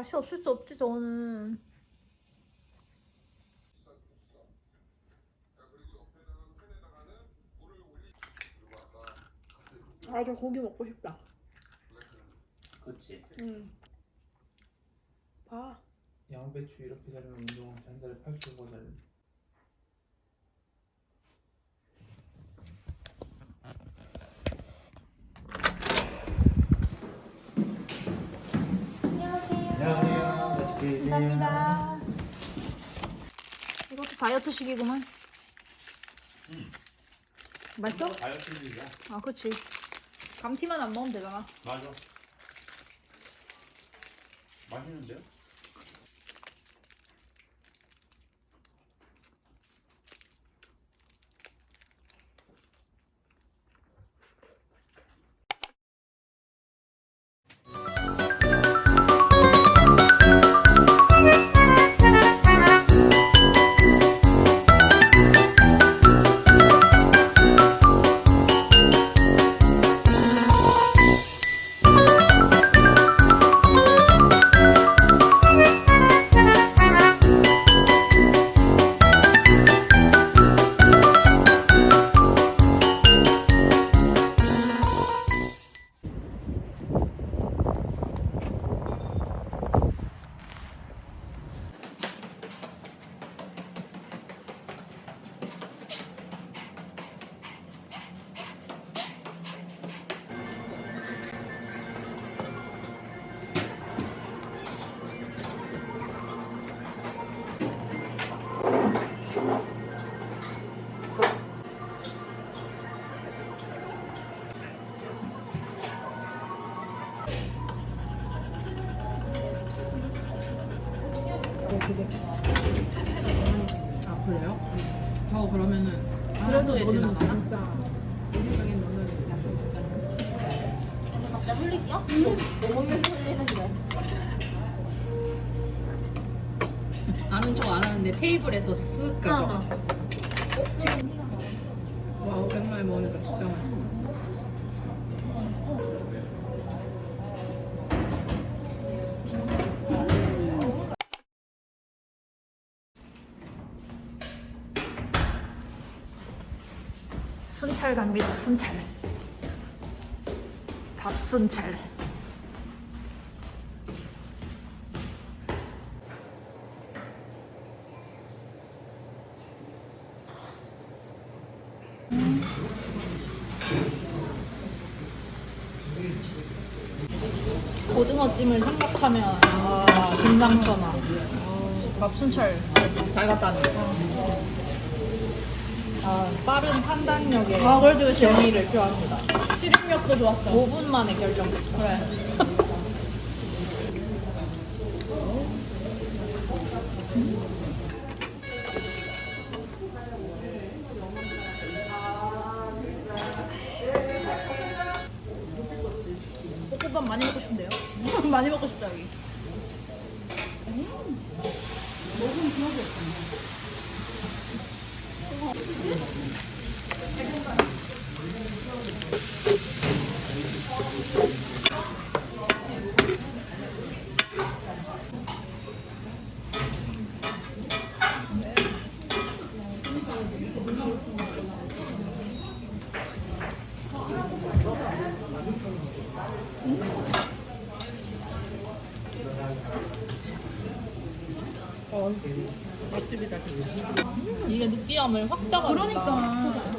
맛이 없을 수 없지 저는. 아저 고기 먹고 싶다. 그치. 응. 봐. 양배추 이렇게 자르면 운동하면 한 달에 8kg 자르 안녕하세요. 맛있게 드세요. 감사합니다. 이것도 다이어트식이구만. 음. 맛있어? 다이어트식이야 아, 그치. 감튀만 안 먹으면 되잖아. 맞아 맛있는데요? 아 그래요? 더 그러면은 그래도 알아서 너는? 진짜 내 생각엔 너는 갑자기 흘리기야? 몸에. 아는 척안 하는데 테이블에서 쓱 가져가 꼭 지금 와 오랜만에 먹으니까 진짜 맛있어 순찰 갑니다. 순찰. 밥 순찰. 고등어찜을 생각하면 아, 금상첨화. 밥 순찰 잘 갔다네. 아, 빠른 판단력에 아, 그래도 정의를 표합니다. 실행력도 좋았어. 5분 만에 결정됐어. 그래. 볶음밥 많이 먹고 싶은데요? 많이 먹고 싶다 여기. 이 게 느끼함을 확 잡아. 그러니까.